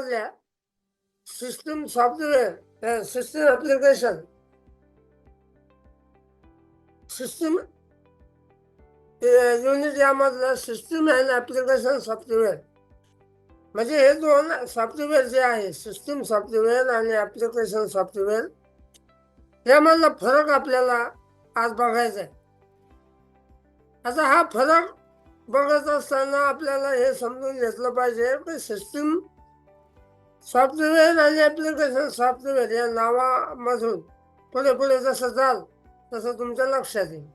मधल्या system software system application system unit यामधलं system and application software म्हणजे हे दोन सॉफ्टवेअर जे आहे सिस्टम सॉफ्टवेअर आणि ऍप्लिकेशन सॉफ्टवेअर यामधला फरक आपल्याला आज बघायचा आहे आता हा फरक बघत असताना आपल्याला हे समजून घेतलं पाहिजे की सिस्टीम सॉफ्टवेअर आणि ॲप्लिकेशन सॉफ्टवेअर या नावामधून? पुढे पुढे जसं जाल तसं तुमच्या लक्षात येईल.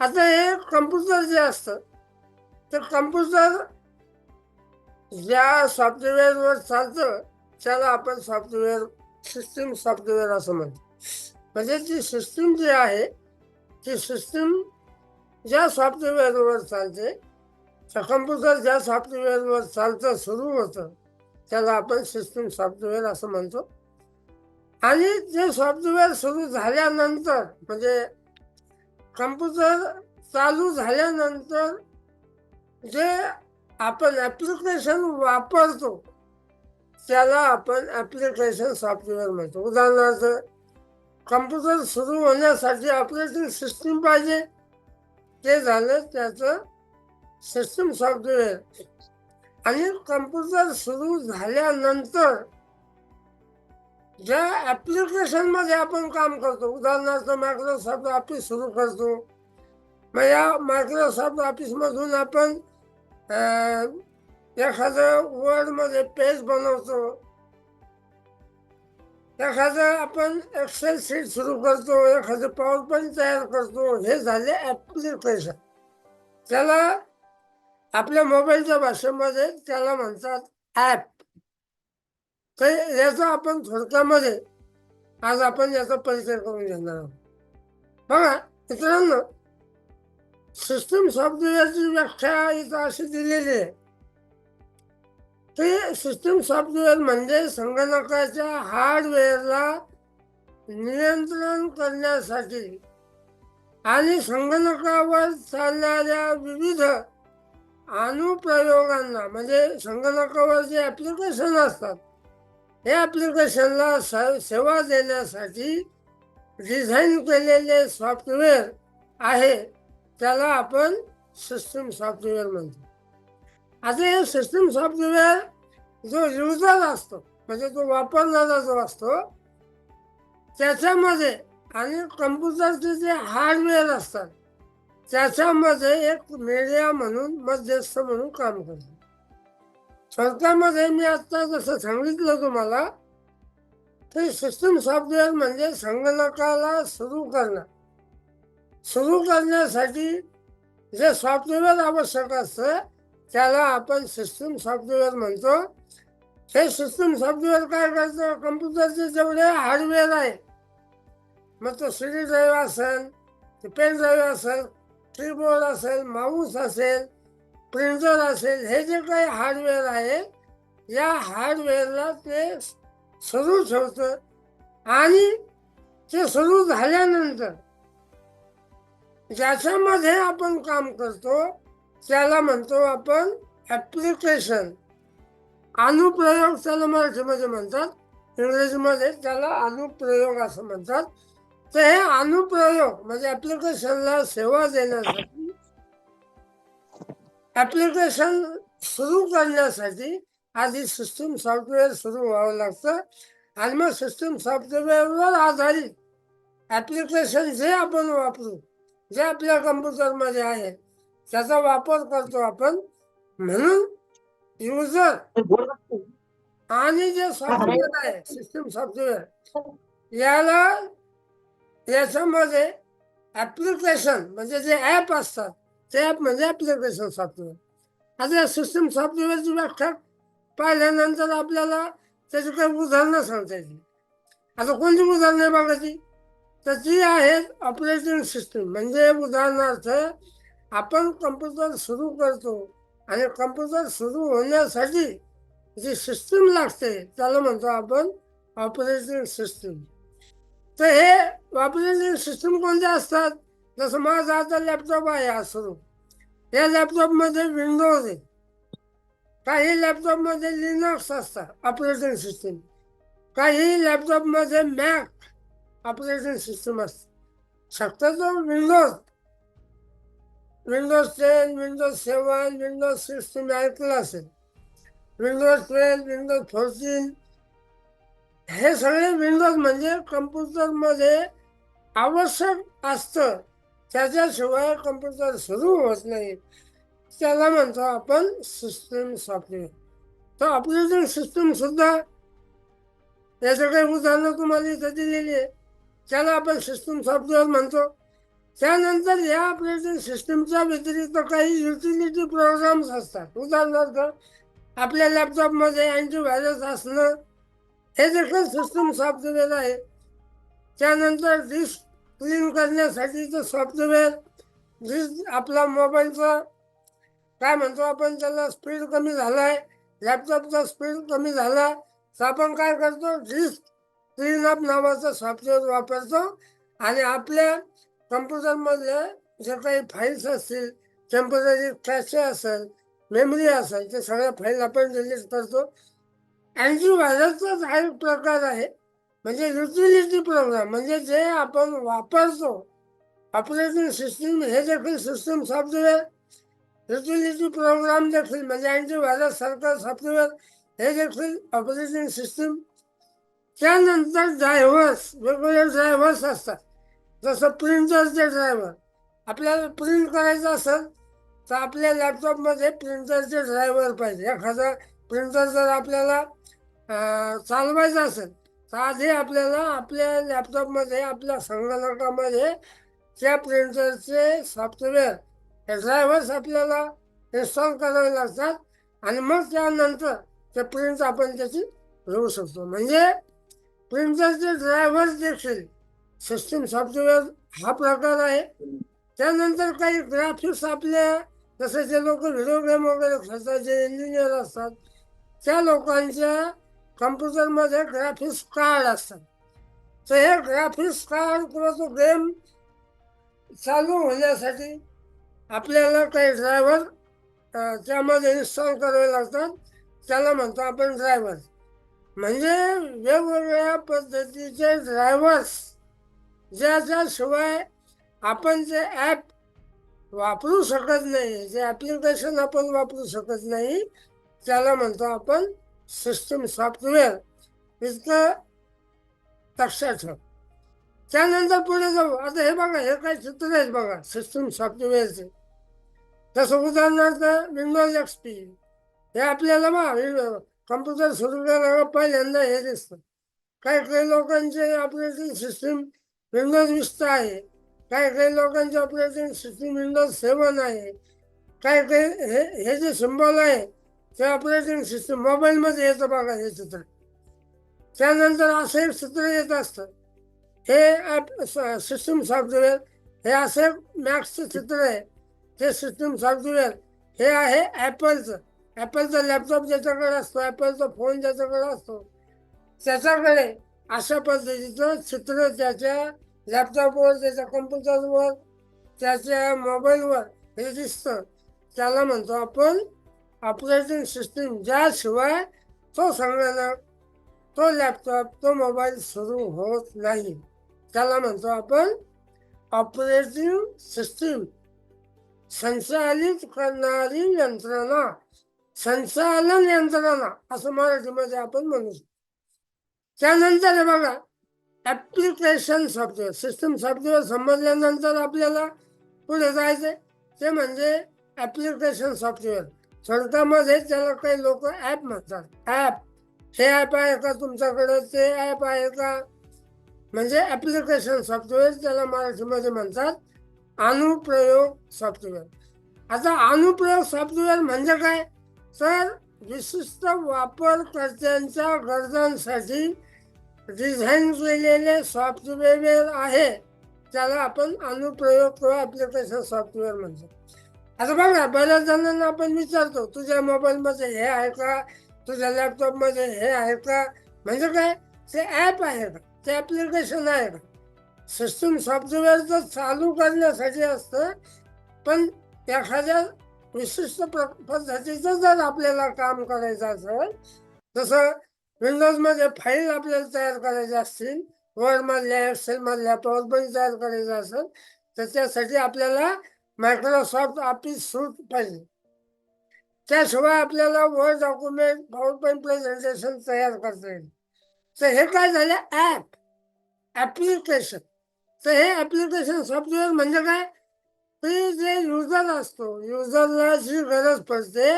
आता हे कम्प्युटर जे असतं ते कम्प्युटर ज्या सॉफ्टवेअरवर चालतं त्याला आपण सॉफ्टवेअर सिस्टीम सॉफ्टवेअर असं म्हणतो. म्हणजे ती सिस्टीम जी आहे ती सिस्टीम ज्या सॉफ्टवेअरवर चालते त्या कम्प्युटर ज्या सॉफ्टवेअरवर चालतं सुरू होतं त्याला आपण सिस्टीम सॉफ्टवेअर असं म्हणतो. आणि ते सॉफ्टवेअर सुरू झाल्यानंतर म्हणजे कम्प्युटर चालू झाल्यानंतर जे आपण ॲप्लिकेशन वापरतो त्याला आपण ॲप्लिकेशन सॉफ्टवेअर म्हणतो. उदाहरणार्थ कम्प्युटर सुरू होण्यासाठी ऑपरेटिंग सिस्टीम पाहिजे. ते झालं त्याचं सिस्टम सॉफ्टवेअर आणि कम्प्युटर सुरू झाल्यानंतर ज्या ऍप्लिकेशनमध्ये आपण काम करतो उदाहरणार्थ मायक्रोसॉफ्ट ऑफिस सुरू करतो. मग या मायक्रोसॉफ्ट ऑफिसमधून आपण एखादं वर्डमध्ये पेज बनवतो. एखादं आपण एक्सेल शीट सुरू करतो एखादं पॉवर पॉईंट तयार करतो. हे झाले ॲप्लिकेशन त्याला आपल्या मोबाईलच्या भाषेमध्ये त्याला म्हणतात ॲप तर याचा आपण थोडक्यामध्ये आज आपण याचा परिचय करून घेणार आहोत. बघा मित्रांनो सिस्टम सॉफ्टवेअरची व्याख्या इथं अशी दिलेली आहे. ते सिस्टम सॉफ्टवेअर म्हणजे संगणकाच्या हार्डवेअरला नियंत्रण करण्यासाठी आणि संगणकावर चालणाऱ्या विविध अनुप्रयोगांना म्हणजे संगणकावर जे ॲप्लिकेशन असतात. हे ॲप्लिकेशनला स सेवा देण्यासाठी डिझाईन केलेले सॉफ्टवेअर आहे त्याला आपण सिस्टम सॉफ्टवेअर म्हणतो. आता हे सिस्टम सॉफ्टवेअर जो युजर असतो म्हणजे तो वापरणारा जो असतो त्याच्यामध्ये आणि कम्प्युटरचे जे हार्डवेअर असतात त्याच्यामध्ये एक मीडिया म्हणून मध्यस्थ म्हणून काम करतो. स्वतःमध्ये मी आत्ता जसं सांगितलं तुम्हाला ते सिस्टम सॉफ्टवेअर म्हणजे संगणकाला सुरू करणं सुरू करण्यासाठी जे सॉफ्टवेअर आवश्यक असतं त्याला आपण सिस्टम सॉफ्टवेअर म्हणतो. हे सिस्टम सॉफ्टवेअर काय करतं? कम्प्युटरचे जेवढे हार्डवेअर आहे मग तो सी डी ड्राईव्ह असेल ते पेन ड्राईव्ह असेल ट्रिमोर असेल माऊस असेल प्रिंटर असेल हे जे काही हार्डवेअर आहे या हार्डवेअरला ते सुरू ठेवतं. आणि ते सुरू झाल्यानंतर ज्याच्यामध्ये आपण काम करतो त्याला म्हणतो आपण ॲप्लिकेशन अनुप्रयोग त्याला मराठीमध्ये म्हणतात इंग्रजीमध्ये त्याला अनुप्रयोग असं म्हणतात. तर हे अनुप्रयोग म्हणजे ऍप्लिकेशनला सेवा देण्यासाठी ऍप्लिकेशन सुरू करण्यासाठी आधी सिस्टम सॉफ्टवेअर सुरू व्हावं लागतं. आणि मग सिस्टम सॉफ्टवेअरवर आधारित ऍप्लिकेशन जे आपण वापरू जे आपल्या कम्प्युटरमध्ये आहे त्याचा वापर करतो आपण. म्हणून युजर आणि जे सॉफ्टवेअर आहे सिस्टम सॉफ्टवेअर याला याच्यामध्ये ॲप्लिकेशन म्हणजे जे ॲप असतात ते ॲप म्हणजे ॲप्लिकेशन सॉफ्टवेअर आता या सिस्टम सॉफ्टवेअरची व्याख्या पाहिल्यानंतर आपल्याला त्याची काही उदाहरणं सांगता येतील. आता कोणती उदाहरणं बघायची तर ती आहेत ऑपरेटिंग सिस्टीम म्हणजे उदाहरणार्थ आपण कम्प्युटर सुरू करतो आणि कम्प्युटर सुरू होण्यासाठी जी सिस्टीम लागते त्याला म्हणतो आपण ऑपरेटिंग सिस्टीम तर हे ऑपरेटिंग सिस्टीम कोणत्या असतात जसं माझा आता लॅपटॉप आहे हा सुरू या लॅपटॉपमध्ये विंडोज आहे काही लॅपटॉपमध्ये लिनक्स असतात ऑपरेटिंग सिस्टीम काही लॅपटॉपमध्ये मॅक ऑपरेटिंग सिस्टीम असते शक्यतो Windows Windows ten Windows seven Windows six तुम्ही ऐकलं असेल विंडोज ट्वेल्व विंडोज फोर्टीन हे सगळे विंडोज म्हणजे कम्प्युटरमध्ये आवश्यक असतं. त्याच्याशिवाय कम्प्युटर सुरू होत नाही. त्याला म्हणतो आपण सिस्टीम सॉफ्टवेअर तर ऑपरेटिंग सिस्टीम सुद्धा याचं काही उदाहरणं तुम्हाला इथं दिलेली आहे. त्याला आपण सिस्टीम सॉफ्टवेअर म्हणतो. त्यानंतर या ऑपरेटिंग सिस्टीमच्या व्यतिरिक्त काही युटिलिटी प्रोग्राम्स असतात. उदाहरणार्थ आपल्या लॅपटॉपमध्ये अँटीव्हायरस असणं हे देखील सिस्टम सॉफ्टवेअर आहे. त्यानंतर डिस्क क्लीन करण्यासाठीचं सॉफ्टवेअर डिस्क आपला मोबाईलचा काय म्हणतो आपण त्याला स्पीड कमी झाला आहे लॅपटॉपचा स्पीड कमी झाला तर आपण काय करतो डिस्क क्लीन अप नावाचं सॉफ्टवेअर वापरतो आणि आपल्या कम्प्युटरमधले जे काही फाईल्स असतील टेंपररी कॅशे असेल मेमरी असेल ते सगळ्या फाईल आपण डिलीट करतो. अँटीव्हायरसचाच हा एक प्रकार आहे. म्हणजे युटिलिटी प्रोग्राम म्हणजे जे आपण वापरतो ऑपरेटिंग सिस्टीम हे देखील सिस्टीम सॉफ्टवेअर युटिलिटी प्रोग्राम देखील म्हणजे अँटीव्हायरस सारखं सॉफ्टवेअर हे देखील ऑपरेटिंग सिस्टीम. त्यानंतर ड्रायव्हर्स वेगवेगळे ड्रायव्हर्स असतात. जसं प्रिंटरचे ड्रायव्हर. आपल्याला प्रिंट करायचं असेल तर आपल्या लॅपटॉपमध्ये प्रिंटरचे ड्रायव्हर पाहिजे. एखादा प्रिंटर जर आपल्याला चालवायचं असेल तर आधी आपल्याला आपल्या लॅपटॉपमध्ये आपल्या संगणकामध्ये त्या प्रिंटरचे सॉफ्टवेअर हे ड्रायव्हर्स आपल्याला इन्स्टॉल करावे लागतात. आणि मग त्यानंतर ते प्रिंट आपण त्याची घेऊ शकतो. म्हणजे प्रिंटरचे ड्रायव्हर्स देखील सिस्टीम सॉफ्टवेअर हा प्रकार आहे. त्यानंतर काही ग्राफिक्स आपल्या जसं जे लोक व्हिडिओ गेम वगैरे खेळतात जे इंजिनियर असतात त्या लोकांच्या कम्प्युटरमध्ये ग्राफिक्स कार्ड असतात. तर हे ग्राफिक्स कार्ड किंवा तो गेम चालू होण्यासाठी आपल्याला काही ड्रायव्हर त्यामध्ये इन्स्टॉल करावे लागतात. त्याला म्हणतो आपण ड्रायव्हर म्हणजे वेगवेगळ्या पद्धतीचे ड्रायव्हर्स ज्याच्याशिवाय आपण जे ॲप वापरू शकत नाही. जे ॲप्लिकेशन आपण वापरू शकत नाही त्याला म्हणतो आपण सिस्टीम सॉफ्टवेअर इतकं लक्षात ठेव त्यानंतर पुढे जाऊ आता हे बघा हे काही चित्र आहेत बघा सिस्टीम सॉफ्टवेअरचे तसं उदाहरणार्थ विंडोज एक्स पी हे आपल्याला बघा कम्प्युटर सुरू केल्यावर पहिल्यांदा हे दिसतं काही काही लोकांचे ऑपरेटिंग सिस्टीम विंडोज विस्ता आहे काही काही लोकांचे ऑपरेटिंग सिस्टीम विंडोज सेवन आहे काही काही हे हे जे सिम्बॉल आहे ते ऑपरेटिंग सिस्टीम मोबाईलमध्ये येतं बघा हे चित्र. त्यानंतर असं चित्र येत असतं. हे ॲप सिस्टीम सॉफ्टवेअर हे असे मॅक्सचं चित्र आहे. ते सिस्टीम सॉफ्टवेअर हे आहे ॲपलचं ॲपलचा लॅपटॉप ज्याच्याकडे असतो ॲपलचा फोन ज्याच्याकडे असतो त्याच्याकडे अशा पद्धतीचं चित्र त्याच्या लॅपटॉपवर त्याच्या कम्प्युटरवर त्याच्या मोबाईलवर हे दिसतं. त्याला म्हणतो आपण ऑपरेटिंग सिस्टीम ज्याशिवाय तो संगणक तो लॅपटॉप तो मोबाईल सुरू होत नाही. त्याला म्हणतो आपण ऑपरेटिंग सिस्टीम संचालित करणारी यंत्रणा. संचालन यंत्रणा असं मराठीमध्ये आपण म्हणू शकतो. त्यानंतर बघा ॲप्लिकेशन सॉफ्टवेअर सिस्टीम सॉफ्टवेअर समजल्यानंतर आपल्याला पुढे जायचं ते म्हणजे ॲप्लिकेशन सॉफ्टवेअर थोडक्यामध्ये त्याला काही लोक. ॲप म्हणतात. ॲप हे ॲप आहे का तुमच्याकडे? ते ॲप आहे का? म्हणजे ॲप्लिकेशन सॉफ्टवेअर त्याला मराठीमध्ये म्हणतात अनुप्रयोग सॉफ्टवेअर आता अनुप्रयोग सॉफ्टवेअर म्हणजे काय? तर विशिष्ट वापरकर्त्यांच्या गरजांसाठी डिझाईन केलेले सॉफ्टवेअर आहे. त्याला आपण अनुप्रयोग किंवा ॲप्लिकेशन सॉफ्टवेअर म्हणतो. आता बघा बऱ्याच जणांना आपण विचारतो तुझ्या मोबाईलमध्ये हे आहे का? तुझ्या लॅपटॉपमध्ये हे आहे का? म्हणजे काय? ते ॲप आहे का ते ॲप्लिकेशन आहे का सिस्टम सॉफ्टवेअर तर चालू करण्यासाठी असतं पण एखाद्या विशिष्ट प्र- पद्धतीचं जर आपल्याला काम करायचं असेल जसं विंडोजमध्ये फाईल आपल्याला तयार करायच्या असतील वर्डमधल्या एक्सेलमधल्या पॉवर पॉईंट तयार करायचं असेल तर त्यासाठी आपल्याला मायक्रोसॉफ्ट ऑफिस सूट पाहिजे त्याशिवाय आपल्याला Word document PowerPoint presentation तयार करता येईल. तर हे काय झालं? ॲप ॲप्लिकेशन तर हे ॲप्लिकेशन सॉफ्टवेअर म्हणजे काय? ते जे युजर असतो युजरला जी गरज पडते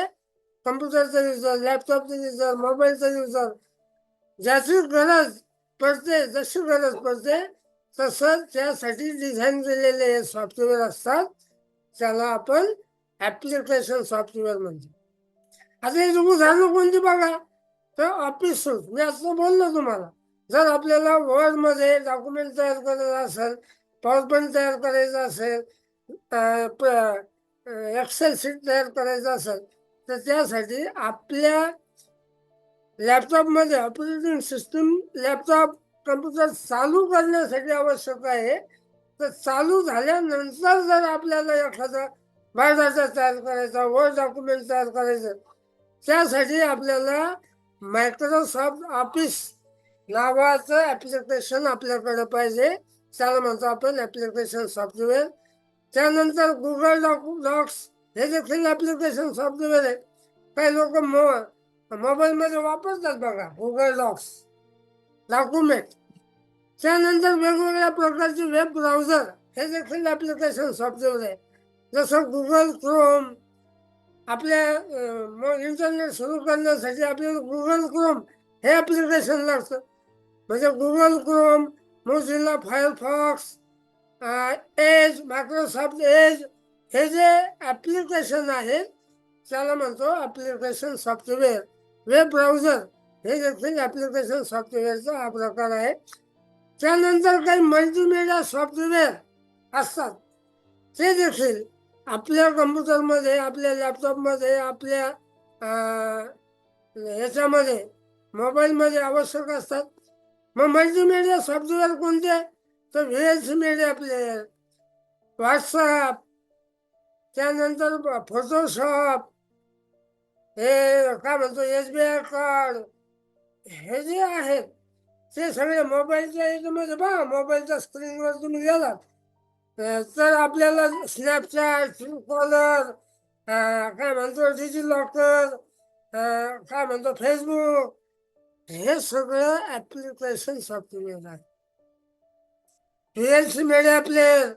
कम्प्युटरचा युजर लॅपटॉपचा युजर मोबाईलचा युजर ज्याची गरज पडते जशी गरज पडते तसं त्यासाठी डिझाईन केलेले हे सॉफ्टवेअर असतात. त्याला आपण ॲप्लिकेशन सॉफ्टवेअर म्हणतो. आता हे उदाहरणं कोणती बघा? तर ऑफिस सूट मी असं बोललो तुम्हाला. जर आपल्याला वर्डमध्ये डॉक्युमेंट तयार करायचं असेल पॉवर पॉईंट तयार करायचं असेल एक्सेल शीट तयार करायचं असेल तर त्यासाठी आपल्या लॅपटॉपमध्ये ऑपरेटिंग सिस्टीम लॅपटॉप कम्प्युटर चालू करण्यासाठी आवश्यक आहे तर चालू झाल्यानंतर जर आपल्याला एखादा बायोडाटा तयार करायचा वर्ड डॉक्युमेंट तयार करायचं त्यासाठी आपल्याला मायक्रोसॉफ्ट ऑफिस नावाचं ॲप्लिकेशन आपल्याकडे पाहिजे. त्याला म्हणतो आपण ॲप्लिकेशन सॉफ्टवेअर त्यानंतर गुगल डॉक डॉक्स हे देखील ॲप्लिकेशन सॉफ्टवेअर आहे. काही लोक मो मोबाईलमध्ये वापरतात बघा गुगल डॉक्स डॉक्युमेंट त्यानंतर वेगवेगळ्या प्रकारचे वेब ब्राउझर हे देखील ॲप्लिकेशन सॉफ्टवेअर आहे जसं गुगल क्रोम आपल्या इंटरनेट सुरू करण्यासाठी आपल्याला गुगल क्रोम हे ॲप्लिकेशन लागतं. म्हणजे Google Chrome Mozilla Firefox Edge Microsoft Edge हे जे ॲप्लिकेशन आहेत त्याला म्हणतो ॲप्लिकेशन सॉफ्टवेअर वेब ब्राउझर हे देखील ॲप्लिकेशन सॉफ्टवेअरचा हा प्रकार आहे. त्यानंतर काही मल्टीमिडिया सॉफ्टवेअर असतात. ते देखील आपल्या कम्प्युटरमध्ये आपल्या लॅपटॉपमध्ये आपल्या ह्याच्यामध्ये मोबाईलमध्ये आवश्यक असतात. मग मल्टीमिडिया सॉफ्टवेअर कोणते? तर व्ही मीडिया प्लेअर व्हॉट्सअप त्यानंतर फोटोशॉप हे काय म्हणतो एस बी आय कार्ड हे जे आहेत ते सगळे मोबाईलच्या याच्यामध्ये बघा मोबाईलच्या स्क्रीनवर तुम्ही गेलात. तर आपल्याला स्नॅपचॅट कॉलर काय म्हणतो डिजी लॉकर काय म्हणतो फेसबुक हे सगळं ॲप्लिकेशन सॉफ्टवेअर आहे V L C media player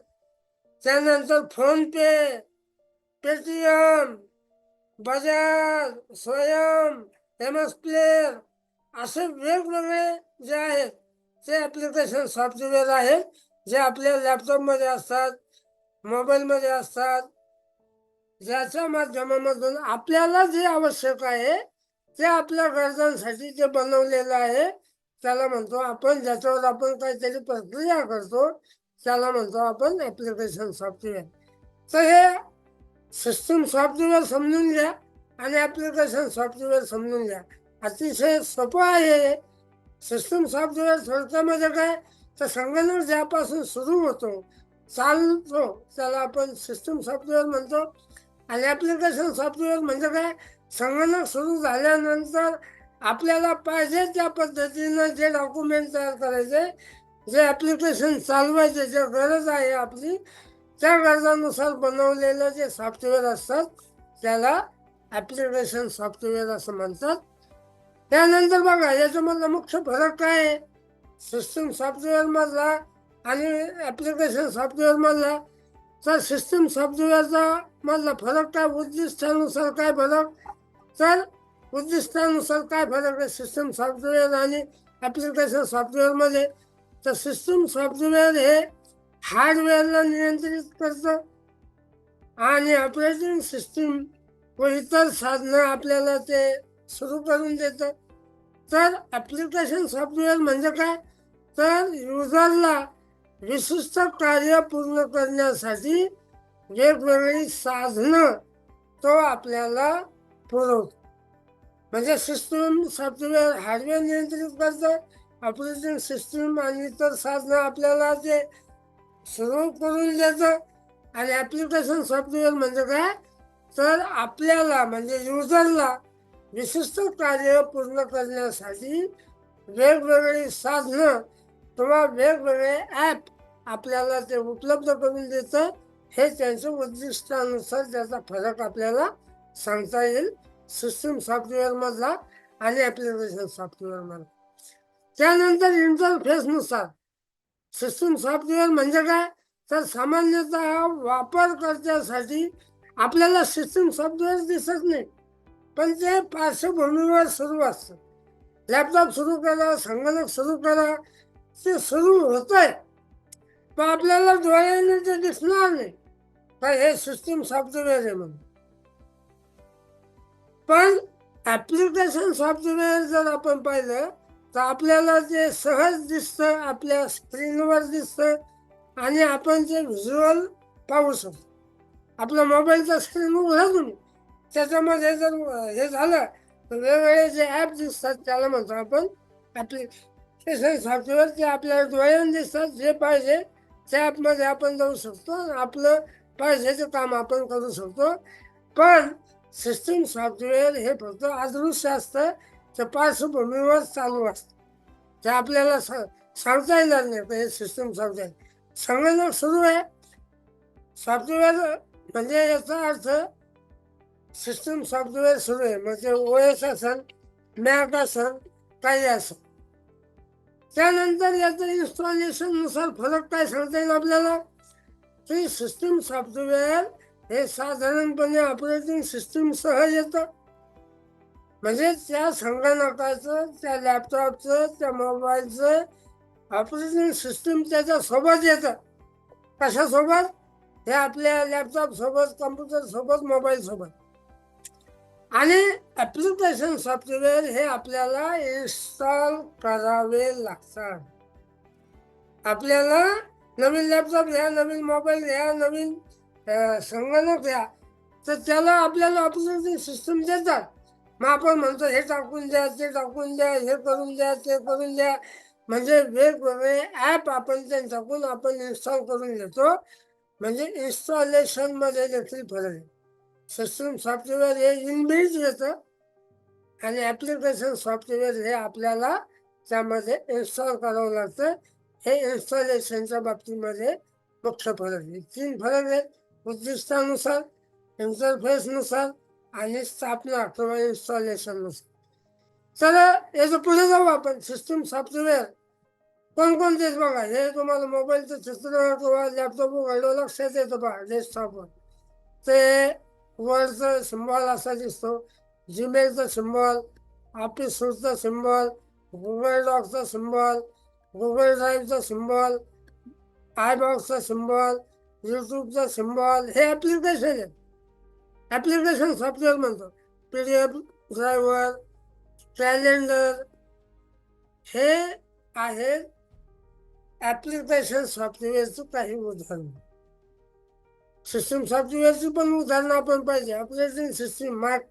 त्यानंतर फोनपे पेटीएम बजाज स्वयं एम एस प्लेअर असे वेगवेगळे जे आहेत ते ॲप्लिकेशन सॉफ्टवेअर आहेत जे आपल्या लॅपटॉपमध्ये असतात मोबाईलमध्ये असतात ज्याच्या माध्यमामधून आपल्याला जे आवश्यक आहे ते आपल्या गरजांसाठी जे बनवलेलं आहे त्याला म्हणतो आपण ज्याच्यावर आपण काहीतरी प्रक्रिया करतो त्याला म्हणतो आपण ॲप्लिकेशन सॉफ्टवेअर तर हे सिस्टीम सॉफ्टवेअर समजून घ्या आणि ॲप्लिकेशन सॉफ्टवेअर समजून घ्या. अतिशय सोपं आहे सिस्टीम सॉफ्टवेअर थोडक्यामध्ये काय तर संगणक ज्यापासून सुरू होतो चालतो त्याला आपण सिस्टीम सॉफ्टवेअर म्हणतो. आणि ॲप्लिकेशन सॉफ्टवेअर म्हणजे काय संगणक सुरू झाल्यानंतर आपल्याला पाहिजे त्या पद्धतीनं जे डॉक्युमेंट तयार करायचे जे ॲप्लिकेशन चालवायचे जे गरज आहे आपली त्या गरजानुसार बनवलेलं जे सॉफ्टवेअर असतात त्याला ॲप्लिकेशन सॉफ्टवेअर असं म्हणतात. त्यानंतर बघा याच्यामधला मुख्य फरक काय आहे? सिस्टीम सॉफ्टवेअरमधला आणि ॲप्लिकेशन सॉफ्टवेअरमधला तर सिस्टीम सॉफ्टवेअरचा मधला फरक काय? उद्दिष्टानुसार काय फरक? तर उद्दिष्टानुसार काय फरक आहे? सिस्टीम सॉफ्टवेअर आणि ॲप्लिकेशन सॉफ्टवेअरमध्ये तर सिस्टीम सॉफ्टवेअर हे हार्डवेअरला नियंत्रित करतं आणि ऑपरेटिंग सिस्टीम व इतर साधनं आपल्याला ते सुरू करून देतं. तर ॲप्लिकेशन सॉफ्टवेअर म्हणजे काय? तर युजरला विशिष्ट कार्य पूर्ण करण्यासाठी वेगवेगळी साधनं तो आपल्याला पुरवतो. म्हणजे सिस्टीम सॉफ्टवेअर हार्डवेअर नियंत्रित करतं. ऑपरेटिंग सिस्टीम आणि इतर साधनं आपल्याला ते सुरू करून देतं. आणि ॲप्लिकेशन सॉफ्टवेअर म्हणजे काय? तर आपल्याला म्हणजे युजरला विशिष्ट कार्य पूर्ण करण्यासाठी वेगवेगळी साधनं किंवा वेगवेगळे ॲप आपल्याला ते उपलब्ध करून देतं. हे त्यांच्या उद्दिष्टानुसार त्याचा फरक आपल्याला सांगता येईल. सिस्टीम सॉफ्टवेअरमधला आणि ॲप्लिकेशन सॉफ्टवेअरमधला त्यानंतर इंटरफेसनुसार सिस्टीम सॉफ्टवेअर म्हणजे काय? तर सामान्यतः वापरकर्त्यासाठी आपल्याला सिस्टीम सॉफ्टवेअर दिसत नाही. पण ते पार्श्वभूमीवर सुरू असतं. लॅपटॉप सुरू करा संगणक सुरू करा ते सुरू होत आहे पण आपल्याला डोळ्याने ते दिसणार नाही. का हे सिस्टीम सॉफ्टवेअर आहे म्हणून. पण ॲप्लिकेशन सॉफ्टवेअर जर आपण पाहिलं तर आपल्याला ते सहज दिसतं आपल्या स्क्रीनवर दिसतं आणि आपण ते व्हिज्युअल पाहू शकतो. आपला मोबाईलचा स्क्रीन उघडा तुम्ही त्याच्यामध्ये जर हे झालं तर वेगवेगळे जे ॲप दिसतात त्याला म्हणतो आपण ॲप्लिकेशन सॉफ्टवेअर ते आपल्याला डोळ्याने दिसतात जे पाहिजे त्या ॲपमध्ये आपण जाऊ शकतो आपलं पाहिजे ते काम आपण करू शकतो. पण सिस्टीम सॉफ्टवेअर हे फक्त अदृश्य असतं ते पार्श्वभूमीवर चालू असतं. ते आपल्याला सा सांगता येणार नाही हे सिस्टीम सॉफ्टवेअर संगणक सुरू आहे सॉफ्टवेअर म्हणजे याचा अर्थ सिस्टीम सॉफ्टवेअर सुरू आहे. म्हणजे ओ एस असेल मॅक असेल काही असेल त्यानंतर याचं इन्स्टॉलेशननुसार फरक काय सांगता येईल आपल्याला? की सिस्टीम सॉफ्टवेअर हे साधारणपणे ऑपरेटिंग सिस्टीमसह येतं. म्हणजे त्या संगणकाचं त्या लॅपटॉपचं त्या मोबाईलचं ऑपरेटिंग सिस्टीम त्याच्यासोबत येतं. कशासोबत? हे आपल्या लॅपटॉपसोबत कम्प्युटरसोबत मोबाईलसोबत आणि ॲप्लिकेशन सॉफ्टवेअर हे आपल्याला इन्स्टॉल करावे लागतात. आपल्याला नवीन लॅपटॉप घ्या नवीन मोबाईल घ्या नवीन संगणक घ्या तर त्याला आपल्याला ऑपरेटिंग सिस्टम देतात. मग आपण म्हणतो हे टाकून द्या ते टाकून द्या हे करून द्या ते करून द्या. म्हणजे वेगवेगळे ॲप आपण त्यांच्याकडून आपण इन्स्टॉल करून घेतो. म्हणजे इन्स्टॉलेशनमध्ये देखील फरक आहे. सिस्टम सॉफ्टवेअर हे इनबिल्ट येतं. आणि ॲप्लिकेशन सॉफ्टवेअर हे आपल्याला त्यामध्ये इन्स्टॉल करावं लागतं. हे इन्स्टॉलेशनच्या बाबतीमध्ये मुख्य फरक आहे. तीन फरक आहेत. उद्दिष्टानुसार इंटरफेसनुसार आणि स्थापना किंवा इन्स्टॉलेशननुसार तर याचं पुढे जाऊ आपण. सिस्टीम सॉफ्टवेअर कोणकोणते बघा. हे तुम्हाला मोबाईलचं चित्र किंवा लॅपटॉप उघडलं लक्षात येतं बघा. डेस्कटॉपवर ते वर्डचं सिम्बॉल असा दिसतो. जीमेलचं सिम्बॉल ऑफिस सूटचा सिम्बॉल गुगल डॉकचा सिम्बॉल गुगल ड्राईव्हचा सिम्बॉल आयबॉक्सचा सिम्बॉल यूट्यूबचा सिम्बॉल हे ॲप्लिकेशन आहे ॲप्लिकेशन सॉफ्टवेअर म्हणतो. P D F driver calendar हे आहेत ॲप्लिकेशन सॉफ्टवेअरचं काही उदाहरण. सिस्टीम सॉफ्टवेअरची पण उदाहरणं आपण पाहिजे. Operating system Mac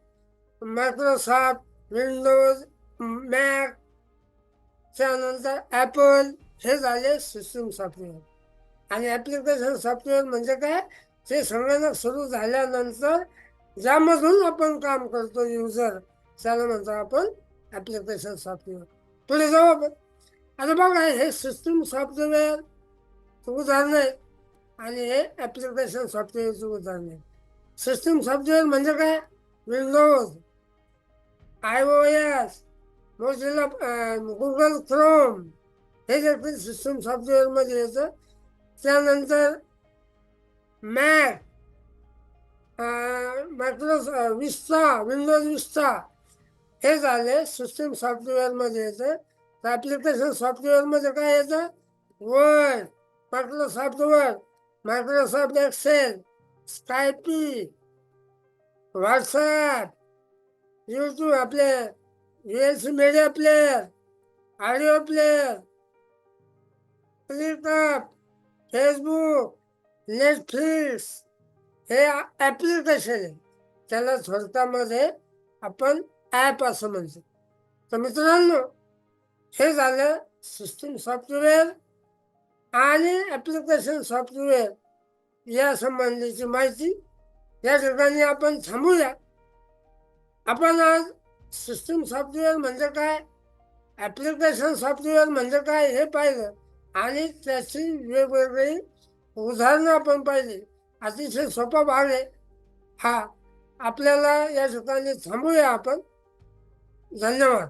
Microsoft Windows Mac त्यानंतर ॲपल हे झाले सिस्टीम सॉफ्टवेअर. आणि ॲप्लिकेशन सॉफ्टवेअर म्हणजे काय? ते संगणक सुरू झाल्यानंतर ज्यामधून आपण काम करतो युजर त्याला म्हणतो आपण ॲप्लिकेशन सॉफ्टवेअर. पुढे जाऊ आपण. आता बघा हे सिस्टीम सॉफ्टवेअर उदाहरणं आहे आणि हे ॲप्लिकेशन सॉफ्टवेअरचं उदाहरण आहे. सिस्टीम सॉफ्टवेअर म्हणजे काय? Windows I O S Mozilla Google Chrome हे देखील सिस्टीम सॉफ्टवेअरमध्ये येतं त्यानंतर Mac micro Vista Windows Vista हे झाले सिस्टीम सॉफ्टवेअरमध्ये येतं. तर ॲप्लिकेशन सॉफ्टवेअरमध्ये काय येतं? Word Microsoft Word Microsoft Excel Skype, WhatsApp YouTube आपले S C media player audio player ClickUp Facebook Netflix हे ॲप्लिकेशन आहे. त्याला थोडक्यामध्ये आपण ॲप असं म्हणतो. तर मित्रांनो हे झालं सिस्टीम सॉफ्टवेअर आणि ॲप्लिकेशन सॉफ्टवेअर या संबंधीची माहिती या ठिकाणी आपण थांबूया. आपण आज सिस्टीम सॉफ्टवेअर म्हणजे काय? ॲप्लिकेशन सॉफ्टवेअर म्हणजे काय हे पाहिलं. आणि त्याची वेगवेगळी उदाहरणं आपण पाहिली. अतिशय सोपा भाग आहे. हा आपल्याला या ठिकाणी थांबूया आपण. धन्यवाद.